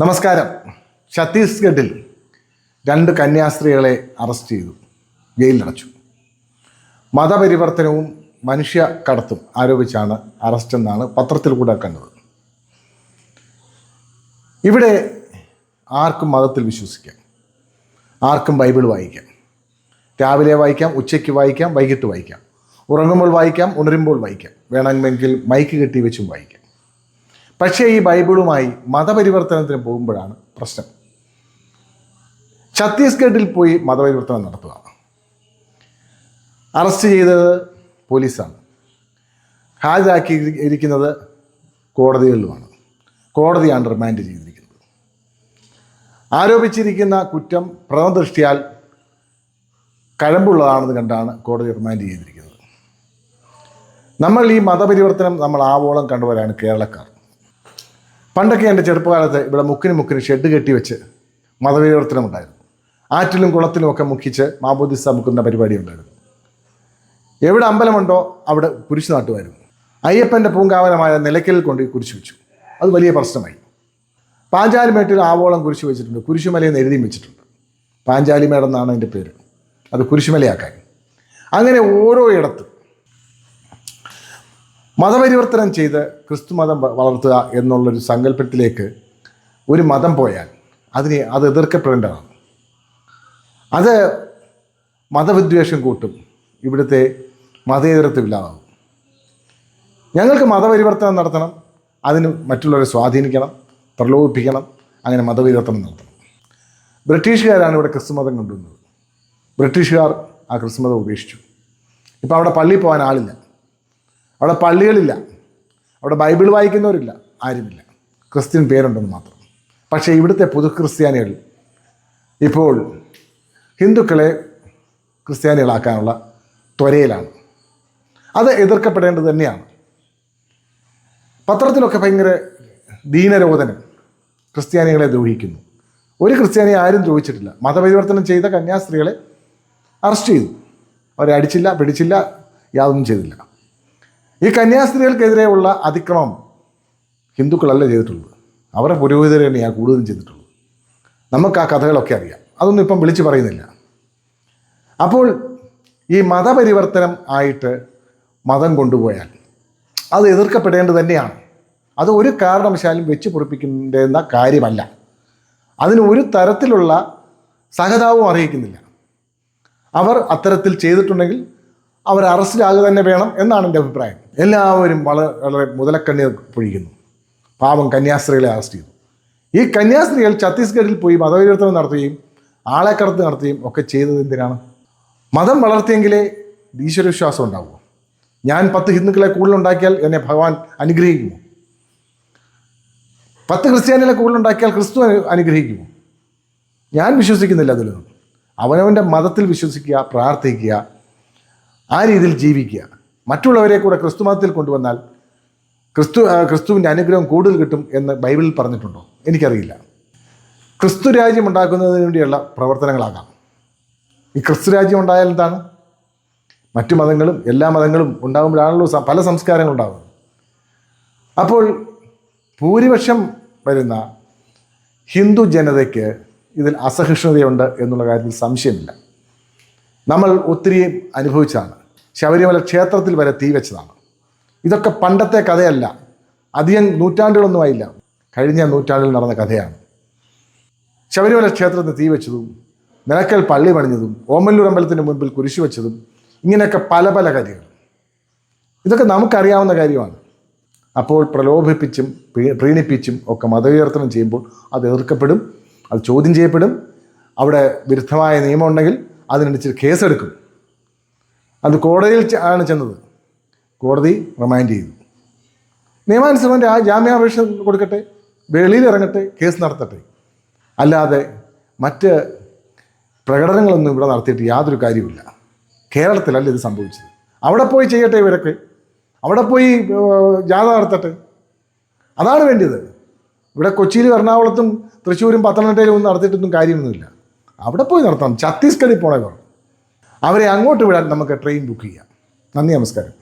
നമസ്കാരം. ഛത്തീസ്ഗഡിൽ രണ്ട് കന്യാസ്ത്രീകളെ അറസ്റ്റ് ചെയ്തു. ജയിലിലടച്ചു മതപരിവർത്തനവും മനുഷ്യ കടത്തും ആരോപിച്ചാണ് അറസ്റ്റ് എന്നാണ് പത്രത്തിൽ കൂടെ കണ്ടത്. ഇവിടെ ആർക്കും മതത്തിൽ വിശ്വസിക്കാം. ആർക്കും ബൈബിൾ വായിക്കാം. രാവിലെ വായിക്കാം ഉച്ചയ്ക്ക് വായിക്കാം വൈകിട്ട് വായിക്കാം. ഉറങ്ങുമ്പോൾ വായിക്കാം ഉണരുമ്പോൾ വായിക്കാം. വേണമെങ്കിൽ മൈക്ക് കെട്ടി വെച്ചും വായിക്കാം. പക്ഷേ ഈ ബൈബിളുമായി മതപരിവർത്തനത്തിന് പോകുമ്പോഴാണ് പ്രശ്നം. ഛത്തീസ്ഗഡിൽ പോയി മതപരിവർത്തനം നടത്തുക. അറസ്റ്റ് ചെയ്തത് പോലീസാണ്. ഹാജരാക്കി ഇരിക്കുന്നത് കോടതികളിലുമാണ്. കോടതിയാണ് റിമാൻഡ് ചെയ്തിരിക്കുന്നത്. ആരോപിച്ചിരിക്കുന്ന കുറ്റം പ്രഥമദൃഷ്ടിയാൽ കഴമ്പുള്ളതാണെന്ന് കണ്ടാണ് കോടതി റിമാൻഡ് ചെയ്തിരിക്കുന്നത്. നമ്മൾ ഈ മതപരിവർത്തനം നമ്മൾ ആവോളം കണ്ടുവരാണ് കേരളക്കാർ. പണ്ടൊക്കെ എന്റെ ചെറുപ്പകാലത്ത് ഇവിടെ മുക്കിന് മുക്കിന് ഷെഡ് കെട്ടി വെച്ച് മതപരിവർത്തനം ഉണ്ടായിരുന്നു ആറ്റിലും കുളത്തിലും ഒക്കെ മുഖിച്ച് മാബോദിസ മുക്കുന്ന പരിപാടി ഉണ്ടായിരുന്നു. എവിടെ അമ്പലമുണ്ടോ അവിടെ കുരിശ് നാട്ടുമായിരുന്നു. അയ്യപ്പന്റെ പൂങ്കാവനമായ നിലയ്ക്കലിൽ കൊണ്ട് കുരിശ് വെച്ചു. അത് വലിയ പ്രശ്നമായി. പാഞ്ചാലിമേട്ടിൽ ആവോളം കുരിശ് വെച്ചിട്ടുണ്ട്. കുരിശുമലയെന്ന് എഴുതിയും വെച്ചിട്ടുണ്ട്. പാഞ്ചാലിമേടെന്നാണ് അതിന്റെ പേര്. അത് കുരിശുമലയാക്കാൻ. അങ്ങനെ ഓരോ ഇടത്തും മതപരിവർത്തനം ചെയ്ത് ക്രിസ്തു മതം വ- വളർത്തുക എന്നുള്ളൊരു സങ്കല്പത്തിലേക്ക് ഒരു മതം പോയാൽ അതിനെ അത് എതിർക്കപ്പെടേണ്ടതാണ്. അത് മതവിദ്വേഷം കൂട്ടും. ഇവിടുത്തെ മതേതരത്വമില്ലാതാവും ഞങ്ങൾക്ക് മതപരിവർത്തനം നടത്തണം. അതിന് മറ്റുള്ളവരെ സ്വാധീനിക്കണം പ്രലോഭിപ്പിക്കണം അങ്ങനെ മതപരിവർത്തനം നടത്തണം. ബ്രിട്ടീഷുകാരാണ് ഇവിടെ ക്രിസ്തുമതം കൊണ്ടുവന്നത്. ബ്രിട്ടീഷുകാർ ആ ക്രിസ്തുമതം ഉപേക്ഷിച്ചു. ഇപ്പോൾ അവിടെ പള്ളിയിൽ പോകാൻ ആളില്ല. അവിടെ പള്ളികളില്ല. അവിടെ ബൈബിൾ വായിക്കുന്നവരില്ല. ആരുമില്ല. ക്രിസ്ത്യൻ പേരുണ്ടെന്ന് മാത്രം. പക്ഷേ ഇവിടുത്തെ പുതു ക്രിസ്ത്യാനികൾ ഇപ്പോൾ ഹിന്ദുക്കളെ ക്രിസ്ത്യാനികളാക്കാനുള്ള ത്വരയിലാണ്. അത് എതിർക്കപ്പെടേണ്ടത് തന്നെയാണ്. പത്രത്തിലൊക്കെ ഭയങ്കര ദീനരോധനം ക്രിസ്ത്യാനികളെ ദ്രോഹിക്കുന്നു. ഒരു ക്രിസ്ത്യാനിയെ ആരും ദ്രോഹിച്ചിട്ടില്ല. മതപരിവർത്തനം ചെയ്ത കന്യാസ്ത്രീകളെ അറസ്റ്റ് ചെയ്തു. അവരെ അടിച്ചില്ല പിടിച്ചില്ല യാതൊന്നും ചെയ്തില്ല. ഈ കന്യാസ്ത്രീകൾക്കെതിരെയുള്ള അതിക്രമം ഹിന്ദുക്കളല്ല ചെയ്തിട്ടുള്ളത്? അവരുടെ പുരോഹിതരെ തന്നെയാണ് കൂടുതലും ചെയ്തിട്ടുള്ളത്. നമുക്ക് ആ കഥകളൊക്കെ അറിയാം. അതൊന്നും ഇപ്പം വിളിച്ചു പറയുന്നില്ല. അപ്പോൾ ഈ മതപരിവർത്തനം ആയിട്ട് മതം കൊണ്ടുപോയാൽ അത് എതിർക്കപ്പെടേണ്ടത് തന്നെയാണ്. അത് ഒരു കാരണവശാലും വെച്ച് പൊടിപ്പിക്കേണ്ടുന്ന കാര്യമല്ല. അതിന് ഒരു തരത്തിലുള്ള സഹതാവും അറിയിക്കുന്നില്ല. അവർ അത്തരത്തിൽ ചെയ്തിട്ടുണ്ടെങ്കിൽ അവർ അറസ്റ്റിലാകുക തന്നെ വേണം എന്നാണ് എന്റെ അഭിപ്രായം. എല്ലാവരും വളരെ വളരെ മുതലക്കണ്ണീർ പൊഴിക്കുന്നു. പാവം കന്യാസ്ത്രീകളെ അറസ്റ്റ് ചെയ്തു. ഈ കന്യാസ്ത്രീകൾ ഛത്തീസ്ഗഡിൽ പോയി മതപരിവർത്തനം നടത്തുകയും ആളെ കടത്ത് നടത്തുകയും ഒക്കെ ചെയ്തത് എന്തിനാണ്? മതം വളർത്തിയെങ്കിലേ ഈശ്വരവിശ്വാസം ഉണ്ടാവുമോ ഞാൻ പത്ത് ഹിന്ദുക്കളെ കൂടുതലുണ്ടാക്കിയാൽ എന്നെ ഭഗവാൻ അനുഗ്രഹിക്കുമോ? പത്ത് ക്രിസ്ത്യാനികളെ കൂടുതലുണ്ടാക്കിയാൽ ക്രിസ്തു അനു- അനുഗ്രഹിക്കുമോ? ഞാൻ വിശ്വസിക്കുന്നില്ല അതിലൊന്നും. അവനവന്റെ മതത്തിൽ വിശ്വസിക്കുക പ്രാർത്ഥിക്കുക ആ രീതിയിൽ ജീവിക്കുക മറ്റുള്ളവരെ കൂടെ ക്രിസ്തു മതത്തിൽ കൊണ്ടുവന്നാൽ ക്രിസ്തു ക്രിസ്തുവിന്റെ അനുഗ്രഹം കൂടുതൽ കിട്ടും എന്ന് ബൈബിളിൽ പറഞ്ഞിട്ടുണ്ടോ? എനിക്കറിയില്ല. ക്രിസ്തു രാജ്യം ഉണ്ടാക്കുന്നതിന് വേണ്ടിയുള്ള പ്രവർത്തനങ്ങളാകാം. ഈ ക്രിസ്തു രാജ്യം ഉണ്ടായാൽ എന്താണ്? മറ്റു മതങ്ങളും എല്ലാ മതങ്ങളും ഉണ്ടാകുമ്പോഴാണല്ലോ പല സംസ്കാരങ്ങളുണ്ടാകുന്നത് അപ്പോൾ ഭൂരിപക്ഷം വരുന്ന ഹിന്ദു ജനതയ്ക്ക് ഇതിൽ അസഹിഷ്ണുതയുണ്ട് എന്നുള്ള കാര്യത്തിൽ സംശയമില്ല. നമ്മൾ ഒത്തിരി അനുഭവിച്ചതാണ്. ശബരിമല ക്ഷേത്രത്തിൽ വരെ തീ വെച്ചതാണ്. ഇതൊക്കെ പണ്ടത്തെ കഥയല്ല. അധികം നൂറ്റാണ്ടുകളൊന്നും ആയില്ല. കഴിഞ്ഞ നൂറ്റാണ്ടിൽ നടന്ന കഥയാണ്. ശബരിമല ക്ഷേത്രത്തിൽ തീ വെച്ചതും നിലക്കൽ പള്ളി പണിഞ്ഞതും ഓമല്ലൂർ അമ്പലത്തിന് മുൻപിൽ കുരിശു വെച്ചതും ഇങ്ങനെയൊക്കെ പല പല കാര്യങ്ങൾ. ഇതൊക്കെ നമുക്കറിയാവുന്ന കാര്യമാണ്. അപ്പോൾ പ്രലോഭിപ്പിച്ചും പ്രീണിപ്പിച്ചും ഒക്കെ മതവിവർത്തനം ചെയ്യുമ്പോൾ അത് എതിർക്കപ്പെടും അത് ചോദ്യം ചെയ്യപ്പെടും. അവിടെ വിരുദ്ധമായ നിയമം ഉണ്ടെങ്കിൽ അതിനനുസരിച്ച് കേസെടുക്കും. അത് കോടതിയിൽ ആണ് ചെന്നത്. കോടതി റിമാൻഡ് ചെയ്തു. നിയമാനുസൃതം ആ ജാമ്യാപേക്ഷ കൊടുക്കട്ടെ വെളിയിൽ ഇറങ്ങട്ടെ കേസ് നടത്തട്ടെ. അല്ലാതെ മറ്റ് പ്രകടനങ്ങളൊന്നും ഇവിടെ നടത്തിയിട്ട് യാതൊരു കാര്യമില്ല കേരളത്തിലല്ല ഇത് സംഭവിച്ചത്. അവിടെ പോയി ചെയ്യട്ടെ ഇവരൊക്കെ. അവിടെ പോയി ജാഥ നടത്തട്ടെ. അതാണ് വേണ്ടത് ഇവിടെ കൊച്ചിയിലും എറണാകുളത്തും തൃശ്ശൂരും പത്തനംതിട്ടയിലും ഒന്നും നടത്തിയിട്ടൊന്നും കാര്യമൊന്നുമില്ല. അവിടെ പോയി നടത്തണം ഛത്തീസ്ഗഡിൽ പോണവർ അവരെ അങ്ങോട്ട് വിടാൻ നമുക്ക് ട്രെയിൻ ബുക്ക് ചെയ്യാം. നന്ദി നമസ്കാരം.